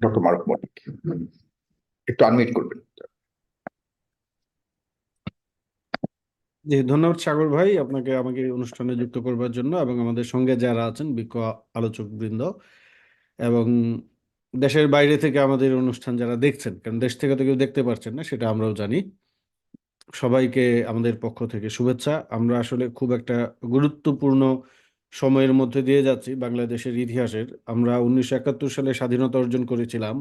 Doctor মারুফ মল্লিক একটু unmute করবেন। জি ধন্যবাদ সাগর ভাই আপনাকে আমাকে অনুষ্ঠানে যুক্ত করবার জন্য এবং আমাদের সঙ্গে যারা আছেন বিজ্ঞ আলোচক বৃন্দ এবং দেশের বাইরে থেকে আমাদের অনুষ্ঠান যারা দেখছেন কারণ দেশ থেকে তো কেউ দেখতে পারছেন না সেটা আমরাও জানি। সবাইকে আমাদের পক্ষ থেকে শুভেচ্ছা। আমরা আসলে খুব একটা গুরুত্বপূর্ণ সময়ের মধ্যে দিয়ে যাচ্ছি বাংলাদেশের ইতিহাসের। আমরা উনিশশো একাত্তর সালে স্বাধীনতা অর্জন করেছিলাম।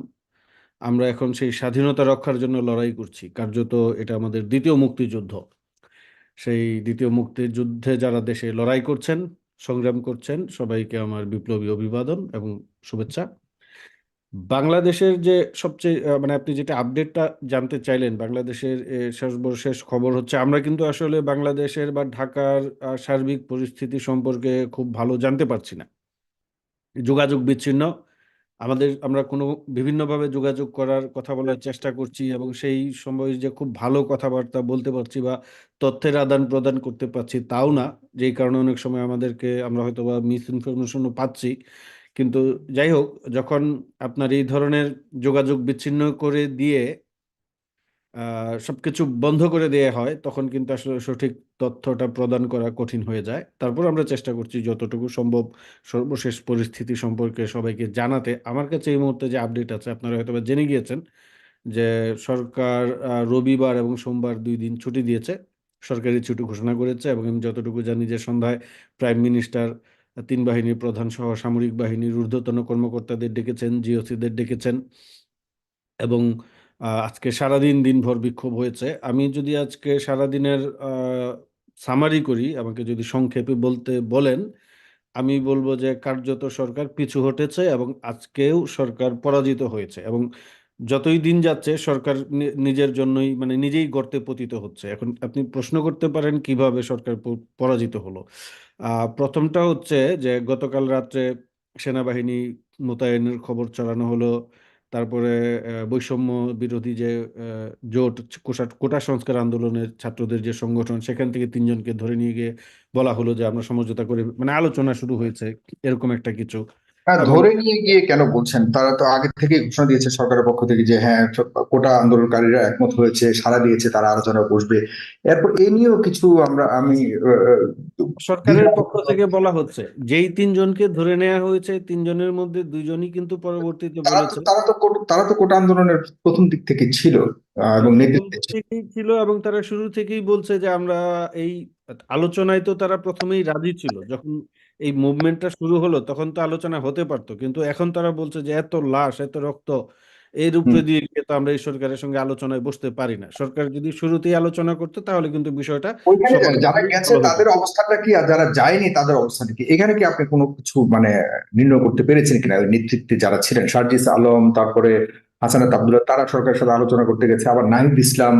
আমরা এখন সেই স্বাধীনতা রক্ষার জন্য লড়াই করছি। কার্যত এটা আমাদের দ্বিতীয় মুক্তিযুদ্ধ। সেই দ্বিতীয় মুক্তিযুদ্ধে যারা দেশে লড়াই করছেন, সংগ্রাম করছেন, সবাইকে আমার বিপ্লবী অভিবাদন এবং শুভেচ্ছা। বাংলাদেশের যে সবচেয়ে মানে আপনি যেটা আপডেটটা জানতে চাইলেন, বাংলাদেশের সর্বশেষ খবর হচ্ছে, আমরা কিন্তু আসলে বাংলাদেশের বা ঢাকার সার্বিক পরিস্থিতি সম্পর্কে খুব ভালো জানতে পারছি না। যোগাযোগ বিচ্ছিন্ন, আমাদের, আমরা কোনো বিভিন্নভাবে যোগাযোগ করার কথা বলার চেষ্টা করছি এবং সেই সময় যে খুব ভালো কথাবার্তা বলতে পারছি বা তথ্যের আদান প্রদান করতে পারছি তাও না, যেই কারণে অনেক সময় আমাদেরকে আমরা হয়তো বা মিস ইনফরমেশনও পাচ্ছি। কিন্তু যাই হোক, যখন আপনার এই ধরনের যোগাযোগ বিচ্ছিন্ন করে দিয়ে সবকিছু বন্ধ করে দেওয়া হয়, তখন কিন্তু আসলে সঠিক তথ্যটা প্রদান করা কঠিন হয়ে যায়। তারপর আমরা চেষ্টা করছি যতটুকু সম্ভব সর্বশেষ পরিস্থিতি সম্পর্কে সবাইকে জানাতে। আমার কাছে এই মুহূর্তে যে আপডেট আছে, আপনারা হয়তো জেনে গিয়েছেন যে সরকার রবিবার এবং সোমবার দুই দিন ছুটি দিয়েছে। সরকারি ছুটি ঘোষণা করেছে এবং আমি যতটুকু জানি যে সন্ধ্যায় প্রাইম মিনিস্টার তিন বাহিনীর প্রধান সহ সামরিক বাহিনীর ঊর্ধ্বতন কর্মকর্তাদের ডেকেছেন, জিওসিদের ডেকেছেন এবং আজকে সারাদিন দিনভর বিক্ষোভ হয়েছে। আমি যদি আজকে সারাদিনের সামারি করি, আমাকে যদি সংক্ষেপে বলতে বলেন, আমি বলব যে কার্যত সরকার পিছু হটেছে এবং আজকেও সরকার পরাজিত হয়েছে এবং যতই দিন যাচ্ছে, সরকার নিজের জন্যই মানে নিজেই গর্তে পতিত হচ্ছে। এখন আপনি প্রশ্ন করতে পারেন কীভাবে সরকার পরাজিত হলো। প্রথমটা হচ্ছে যে গতকাল রাত্রে সেনাবাহিনী মোতায়েনের খবর ছড়ানো হলো। তারপরে বৈষম্য বিরোধী যে জোট কোটা সংস্কার আন্দোলনের ছাত্রদের যে সংগঠন, সেখান থেকে তিনজনকে ধরে নিয়ে গিয়ে বলা হলো যে আমরা সমঝোতা করে মানে আলোচনা শুরু হয়েছে, এরকম একটা কিছু। হ্যাঁ ধরে নিয়ে গিয়ে কেন বলছেন? তারা তো আগে থেকে ঘোষণা দিয়েছে সরকারের পক্ষ থেকে যে হ্যাঁ কোটা আন্দোলনকারীরা একমত হয়েছে সাড়া দিয়েছে তারা আলোচনা বসবে। এরপর এ নিয়েও কিছু আমরা আমি সরকারের পক্ষ থেকে বলা হচ্ছে যেই তিনজনকে ধরে নেওয়া হয়েছে তিনজনের মধ্যে দুইজনই কিন্তু পরবর্তীতে তারা তো বলেছে। তারা তো কোট- তারা তো কোটা আন্দোলনের প্রথম দিক থেকে ছিল আহ, এবং প্রথম নেতৃত্বে থেকেই ছিল এবং তারা শুরু থেকেই বলছে যে আমরা এই আলোচনায় তো তারা প্রথমেই রাজি ছিল যখন এই মুভমেন্টটা শুরু হলো তখন তো আলোচনা হতে পারতো। কিন্তু এখন তারা বলছে যে এত লাশ এত রক্ত এর উপরে। দিয়ে গিয়ে তো আমরা এই সরকারের সঙ্গে আলোচনায় বসতে পারি না। সরকার যদি শুরুতেই আলোচনা করতো তাহলে কিন্তু বিষয়টা যারা গেছে তাদের অবস্থানটা কি আর যারা যায়নি তাদের অবস্থানটা কি? এখানে কি আপনি কোনো কিছু মানে নির্ণয় করতে পেরেছেন কিনা? নেতৃত্বে যারা ছিলেন সার্জিস আলম তারপরে হাসানাত আব্দুল্লাহ তারা সরকারের সাথে আলোচনা করতে গেছে আবার নাহিদ ইসলাম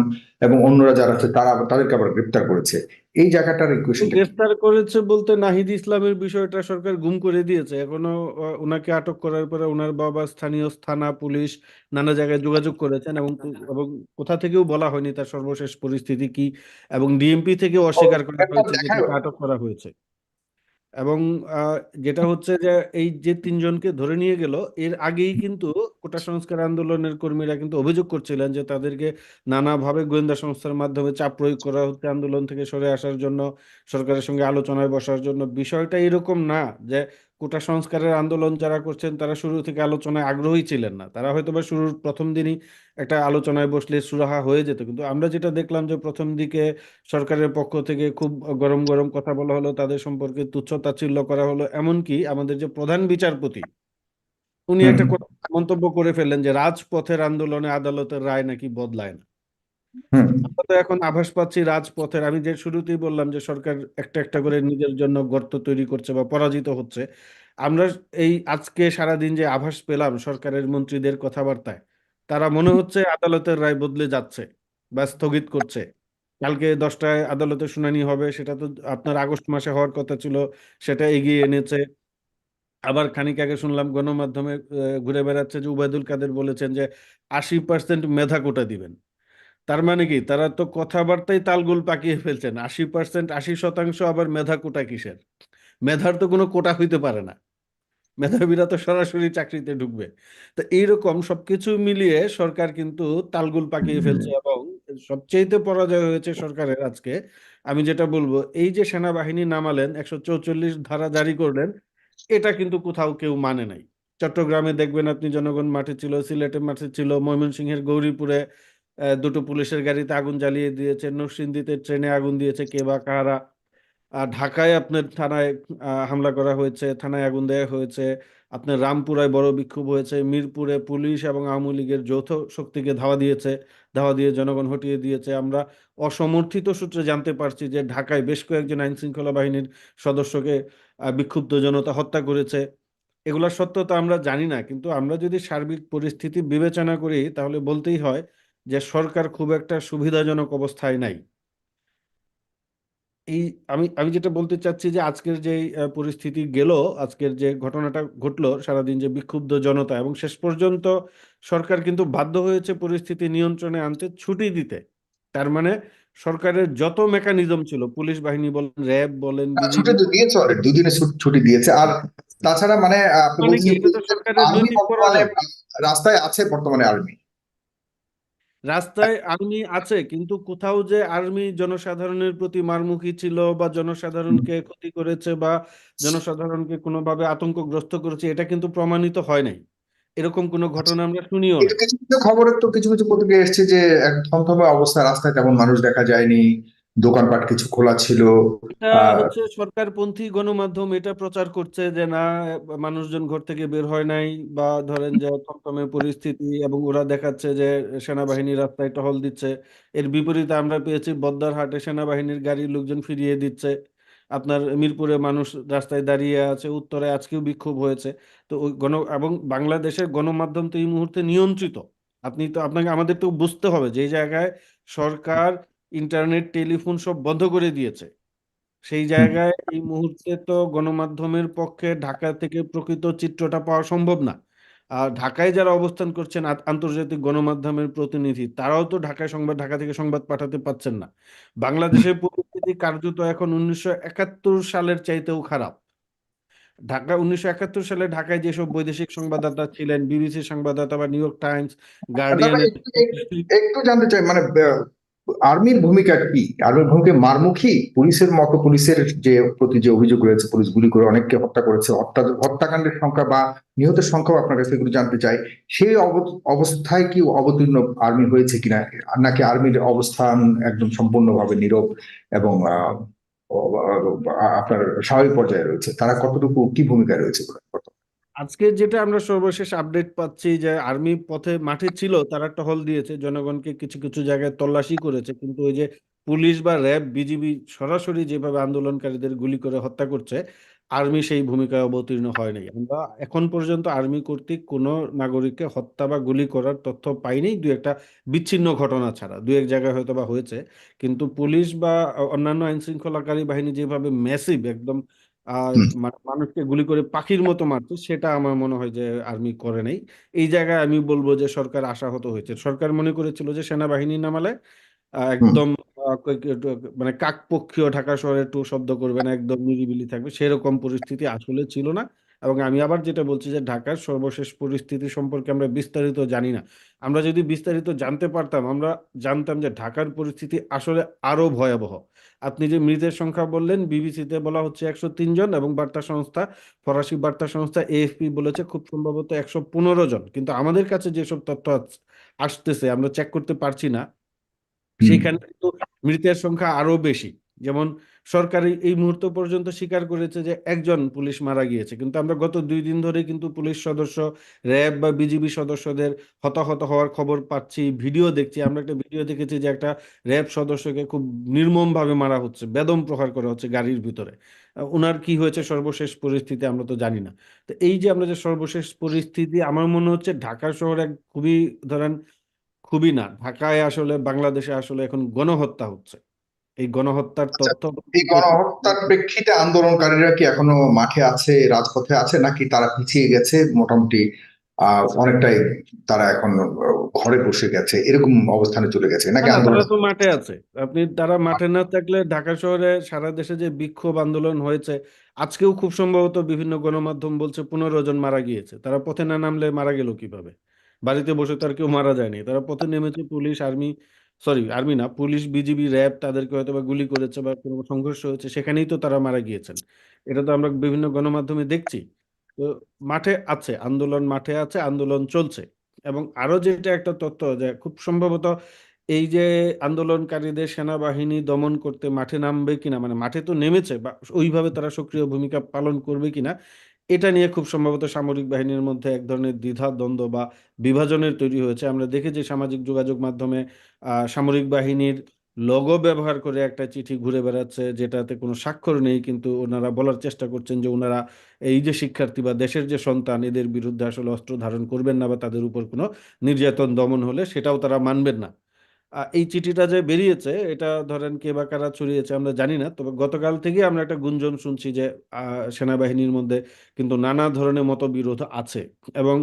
এবং অন্যরা যারা আছে তারা তাদেরকে আবার গ্রেপ্তার করেছে। এই জায়গাটার গ্রেফতার করেছে বলতে নাহিদ ইসলামের বিষয়টা সরকার গুম করে দিয়েছে। এখনও ওনাকে আটক করার পরে ওনার বাবা স্থানীয় থানা পুলিশ নানা জায়গায় যোগাযোগ করেছেন এবং এবং কোথা থেকেও বলা হয়নি তার সর্বশেষ পরিস্থিতি কি এবং ডিএমপি থেকেও অস্বীকার করা হয়েছে আটক করা হয়েছে। এবং যেটা হচ্ছে যে এই যে তিনজনকে ধরে নিয়ে গেল, এর আগেই কিন্তু কোটা সংস্কার আন্দোলনের কর্মীরা কিন্তু অভিযোগ করছিলেন যে তাদেরকে নানাভাবে গোয়েন্দা সংস্থার মাধ্যমে চাপ প্রয়োগ করা হচ্ছে আন্দোলন থেকে সরে আসার জন্য, সরকারের সঙ্গে আলোচনায় বসার জন্য। বিষয়টা এরকম না যে কোটা সংস্কারের আন্দোলন যারা করছেন তারা শুরু থেকে আলোচনায় আগ্রহী ছিলেন না। তারা হয়তো বা শুরুর প্রথম দিনই একটা আলোচনায় বসলে সুরাহা হয়ে যেত। কিন্তু আমরা যেটা দেখলাম যে প্রথম দিকে সরকারের পক্ষ থেকে খুব গরম গরম কথা বলা হলো তাদের সম্পর্কে তুচ্ছ তাচ্ছিল্য করা হলো। এমনকি আমাদের যে প্রধান বিচারপতি উনি একটা কথা- মন্তব্য করে ফেললেন যে রাজপথের আন্দোলনে আদালতের রায় নাকি বদলায় না। আমরা তো এখন আভাস পাচ্ছি রাজপথের। আমি যে শুরুতেই বললাম যে সরকার একটা একটা করে নিজের জন্য গর্ত তৈরি করছে বা পরাজিত হচ্ছে, আমরা এই আজকে সারাদিন যে আভাস পেলাম সরকারের মন্ত্রীদের কথাবার্তায়, তারা মনে হচ্ছে আদালতের রায় বদলে যাচ্ছে বা স্থগিত করছে। কালকে দশটায় আদালতে শুনানি হবে, সেটা তো আপনার আগস্ট মাসে হওয়ার কথা ছিল, সেটা এগিয়ে এনেছে। আবার খানিক আগে শুনলাম গণমাধ্যমে ঘুরে বেড়াচ্ছে যে উবায়দুল কাদের বলেছেন যে আশি পার্সেন্ট মেধা কোটা দিবেন। তার মানে কি? তারা তো কথাবার্তায় তালগোল পাকিয়ে ফেলছেন। আশি পার্সেন্ট আশি শতাংশ আবার মেধা কোটা কিসের? মেধার তো কোনো কোটা হইতে পারে না। মেধাবীরা তো সরাসরি চাকরিতে ঢুকবে। তো এইরকম সবকিছু মিলিয়ে সরকার কিন্তু তালগুল পাকিয়ে ফেলছে এবং সবচেয়েতে পরাজয় হয়েছে সরকারের আজকে। আমি যেটা বলব এই যে সেনাবাহিনী নামালেন একশো চৌচল্লিশ ধারা জারি করলেন এটা কিন্তু কোথাও কেউ মানে নাই। চট্টগ্রামে দেখবেন আপনি জনগণ মাঠে ছিল সিলেটে মাঠে ছিল ময়মনসিংহের গৌরীপুরে দুটো পুলিশের গাড়িতে আগুন জ্বালিয়ে দিয়েছে। নরসিংদীতে ট্রেনে আগুন দিয়েছে কে বা কারা। ঢাকায় আপনার থানায় হামলা করা হয়েছে, থানায় আগুন দেওয়া হয়েছে। আপনার রামপুরায় বড় বিক্ষোভ হয়েছে। মিরপুরে পুলিশ এবং আওয়ামী লীগের যৌথ শক্তিকে ধাওয়া দিয়েছে। ধাওয়া দিয়ে জনগণ হটিয়ে দিয়েছে। আমরা অসমর্থিত সূত্রে জানতে পারছি যে ঢাকায় বেশ কয়েকজন আইন শৃঙ্খলা বাহিনীর সদস্যকে বিক্ষুব্ধ জনতা হত্যা করেছে। এগুলোর সত্যতা আমরা জানি না। কিন্তু আমরা যদি সার্বিক পরিস্থিতি বিবেচনা করি, তাহলে বলতেই হয় যে সরকার খুব একটা সুবিধাজনক অবস্থায় নাই। এই আমি আমি যেটা বলতে চাচ্ছি যে আজকের যে পরিস্থিতি গেল আজকের যে ঘটনাটা ঘটলো সারাদিন যে বিক্ষুব্ধ জনতা এবং শেষ পর্যন্ত সরকার কিন্তু বাধ্য হয়েছে পরিস্থিতি নিয়ন্ত্রণে আনতে ছুটি দিতে। তার মানে সরকারের যত মেকানিজম ছিল পুলিশ বাহিনী বলেন র্যাব বলেন ছুটি তো দিয়েছে অলরেডি দুদিনে ছুটি দিয়েছে। আর তাছাড়া মানে মানে রাস্তায় আছে বর্তমানে আর্মি। রাস্তায় আর্মি আছে কিন্তু কোথাও যে আর্মি জনসাধারণের প্রতি মারমুখী ছিল বা জনসাধারণকে ক্ষতি করেছে বা জনসাধারণকে কোনোভাবে আতঙ্কগ্রস্ত করেছে এটা কিন্তু প্রমাণিত হয় নাই। এরকম কোনো ঘটনা আমরা শুনিও খবরের কিছু কিছু খবরে তো কিছু কিছু পত্রিকা এসছে যে এক থমথমে অবস্থা রাস্তায় তেমন মানুষ দেখা যায়নি। দোকানপাট কিছু খোলা ছিল এটা হচ্ছে সরকারপন্থী গণমাধ্যম এটা প্রচার করছে যে না মানুষজন ঘর থেকে বের হয় নাই বা ধরেন যে থমথমে পরিস্থিতি এবং ওরা দেখাচ্ছে যে সেনাবাহিনী রাস্তায় টহল দিচ্ছে। এর বিপরীতে আমরা পেয়েছি বদ্দারহাটে সেনাবাহিনীর গাড়ির লোকজন ফিরিয়ে দিচ্ছে। আপনার মিরপুরে মানুষ রাস্তায় দাঁড়িয়ে আছে উত্তরে আজকেও বিক্ষোভ হয়েছে। তো ওই গণ এবং বাংলাদেশের গণমাধ্যম তো এই মুহূর্তে নিয়ন্ত্রিত। আপনি তো আপনাকে আমাদের তো বুঝতে হবে যে জায়গায় সরকার ইন্টারনেট টেলিফোন সব বন্ধ করে দিয়েছে। সেই জায়গায় এই মুহূর্তে তো গণমাধ্যমের পক্ষে ঢাকা থেকে প্রকৃত চিত্রটা পাওয়া সম্ভব না। আর ঢাকায় যারা অবস্থান করছেন আন্তর্জাতিক গণমাধ্যমের প্রতিনিধি তারাও তো ঢাকায় সংবাদ ঢাকা থেকে সংবাদ পাঠাতে পারছেন না। বাংলাদেশের পরিস্থিতি কার্যত এখন উনিশশো একাত্তর সালের চাইতেও খারাপ। ঢাকা উনিশশো একাত্তর সালে ঢাকায় যেসব বৈদেশিক সংবাদদাতা ছিলেন বিবিসি সংবাদদাতা বা নিউ ইয়র্ক টাইমস তারপরে গার্ডিয়ানের একটু জানতে চাই মানে আর্মির ভূমিকা কি? আর্মির ভূমিকা মারমুখী? পুলিশের মতো পুলিশের যে প্রতি যে অভিযোগ রয়েছে, পুলিশ গুলি করে অনেককে হত্যা করেছে। হত্যা, হত্যাকাণ্ডের সংখ্যা বা নিহতের সংখ্যাও আপনার কাছে এগুলো জানতে চাই। সেই অব- অবস্থায় কি অবতীর্ণ আর্মি হয়েছে কিনা? নাকি আর্মির অবস্থান একদম সম্পূর্ণভাবে নীরব এবং আপনার স্বাভাবিক পর্যায়ে রয়েছে? তারা কতটুকু, কি ভূমিকায় রয়েছে? আজকে যেটা আমরা সর্বশেষ আপডেট পাচ্ছি যে আর্মি পথে মাঠে ছিল, তারা টহল দিয়েছে। জনগণকে কিছু কিছু জায়গায় তল্লাশি করেছে। কিন্তু ওই যে পুলিশ বা র্যাব বিজিবি সরাসরি যেভাবে আন্দোলনকারীদের গুলি করে হত্যা করছে আর্মি সেই ভূমিকায় অবতীর্ণ হয় নাই। আমরা এখন পর্যন্ত আর্মি কর্তৃক কোনো নাগরিককে হত্যা বা গুলি করার তথ্য পাইনি। দু একটা বিচ্ছিন্ন ঘটনা ছাড়া। দু এক জায়গায় হয়তো বা হয়েছে। কিন্তু পুলিশ বা অন্যান্য আইন শৃঙ্খলাকারী বাহিনী যেভাবে ম্যাসিভ একদম মা- মানুষকে গুলি করে পাখির মতো মারতো সেটা আমার মনে হয় যে আর্মি করে নাই। এই জায়গায় আমি বলব যে সরকার আশাহত হয়েছে। সরকার মনে করেছিল যে সেনাবাহিনী নামালে একদম মানে কাকপক্ষীয় ঢাকা শহরে টু শব্দ করবে না একদম নিরিবিলি থাকবে সেরকম পরিস্থিতি আসলে ছিল না। এবং আমি আবার যেটা বলছি যে ঢাকার সর্বশেষ পরিস্থিতি সম্পর্কে আমরা বিস্তারিত জানি না। আমরা যদি বিস্তারিত জানতে পারতাম আমরা জানতাম যে ঢাকার পরিস্থিতি আসলে আরও ভয়াবহ। আপনি যে মৃতের সংখ্যা বললেন বিবিসিতে বলা হচ্ছে একশো তিন জন এবং বার্তা সংস্থা ফরাসি বার্তা সংস্থা এএফপি বলেছে খুব সম্ভবত একশো পনেরো জন। কিন্তু আমাদের কাছে যেসব তথ্য আসতেছে আমরা চেক করতে পারছি না। সেখানে কিন্তু মৃতের সংখ্যা আরও বেশি। যেমন সরকারি এই মুহূর্ত পর্যন্ত স্বীকার করেছে যে একজন পুলিশ মারা গিয়েছে। কিন্তু আমরা গত দুই দিন ধরে কিন্তু পুলিশ সদস্য, র্যাব বা বিজিবি সদস্যদের হতাহত হওয়ার খবর পাচ্ছি, ভিডিও দেখছি। আমরা একটা ভিডিও দেখেছি যে একটা র্যাব সদস্যকে খুব নির্মমভাবে মারা হচ্ছে, বেদম প্রহার করা হচ্ছে গাড়ির ভিতরে। ওনার কি হয়েছে সর্বশেষ পরিস্থিতি আমরা তো জানি না। তো এই যে আমরা যে সর্বশেষ পরিস্থিতি, আমার মনে হচ্ছে ঢাকা শহরে এক খুবই, ধরেন, খুবই না। ঢাকায় আসলে, বাংলাদেশে আসলে এখন গণহত্যা হচ্ছে। এই গণহত্যার আচ্ছা তথ্য এই গণহত্যার প্রেক্ষিতে আন্দোলনকারীরা কি এখনও মাঠে আছে রাজপথে আছে নাকি তারা পিছিয়ে গেছে? মোটামুটি অনেকটাই তারা এখন ঘরে বসে গেছে এরকম অবস্থানে চলে গেছে নাকি আন্দোলন তো মাঠে আছে। আপনি তারা মাঠে না থাকলে ঢাকা শহরে সারা দেশে যে বিক্ষোভ আন্দোলন হয়েছে আজকেও খুব সম্ভবত বিভিন্ন গণমাধ্যম বলছে পনেরো জন মারা গিয়েছে। তারা পথে না নামলে মারা গেল কীভাবে? বাড়িতে বসে তো আর কেউ মারা যায়নি। তারা পথে নেমেছে পুলিশ আর্মি সরি আর্মি না পুলিশ, বিজিবি, র্যাব তাদেরকে হয়তো বা গুলি করেছে বা কোনো সংঘর্ষ হয়েছে, সেখানেই তো তারা মারা গিয়েছেন। এটা তো আমরা বিভিন্ন গণমাধ্যমে দেখছি। তো মাঠে আছে, আন্দোলন মাঠে আছে, আন্দোলন চলছে। এবং আরও যেটা একটা তথ্য যে খুব সম্ভবত এই যে আন্দোলনকারীদের সেনাবাহিনী দমন করতে মাঠে নামবে কিনা মানে মাঠে তো নেমেছে বা ওইভাবে তারা সক্রিয় ভূমিকা পালন করবে কিনা এটা নিয়ে খুব সম্ভবত সামরিক বাহিনীর মধ্যে এক ধরনের দ্বিধা, দ্বন্দ্ব বা বিভাজনের তৈরি হয়েছে। আমরা দেখেছি সামাজিক যোগাযোগ মাধ্যমে সামরিক বাহিনীর লোগো ব্যবহার করে একটা চিঠি ঘুরে বেড়াচ্ছে যেটাতে কোনো স্বাক্ষর নেই, কিন্তু ওনারা বলার চেষ্টা করছেন যে ওনারা এই যে শিক্ষার্থী বা দেশের যে সন্তান, এদের বিরুদ্ধে আসলে অস্ত্র ধারণ করবেন না বা তাদের উপর কোনো নির্যাতন দমন হলে সেটাও তারা মানবেন না। এই চিঠিটা যে বেরিয়েছে এটা ধরেন কে বা কারা ছড়িয়েছে আমরা জানি না। তবে গতকাল থেকে আমরা একটা গুঞ্জন শুনছি যে সেনাবাহিনীর মধ্যে কিন্তু নানা ধরনের মতবিরোধ আছে। এবং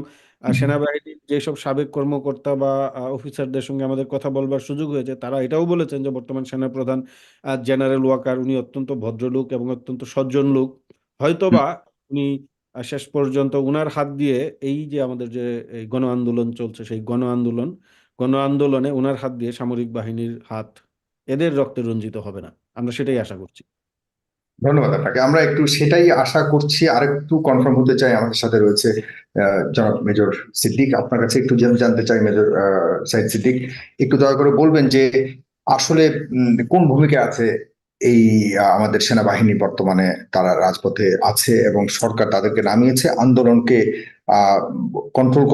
সেনাবাহিনীর যেসব সাবেক কর্মকর্তা বা অফিসারদের সঙ্গে আমাদের কথা বলবার সুযোগ হয়েছে তারা এটাও বলেছেন যে বর্তমান সেনাপ্রধান আহ, জেনারেল ওয়াকার উনি অত্যন্ত ভদ্রলোক এবং অত্যন্ত সজ্জন লোক। হয়তোবা উনি শেষ পর্যন্ত উনার হাত দিয়ে এই যে আমাদের যে এই গণ আন্দোলন চলছে সেই গণ আন্দোলন গণ আন্দোলনে ওনার হাত দিয়ে সামরিক বাহিনীর হাত এদের রক্তে রঞ্জিত হবে না। আমরা সেটাই আশা করছি। ধন্যবাদ আপনাকে। আমরা একটু সেটাই আশা করছি আর একটু কনফার্ম হতে চাই আমাদের সাথে রয়েছে জনাব মেজর সিদ্দিক। আপনার কাছে একটু জান- জানতে চাই মেজর সাইদ সিদ্দিক। একটু দয়া করে বলবেন যে আসলে কোন ভূমিকা আছে এই আমাদের সেনাবাহিনী বর্তমানে? তারা রাজপথে আছে এবং সরকার তাদেরকে নামিয়েছে, আন্দোলনকে কন্ট্রোল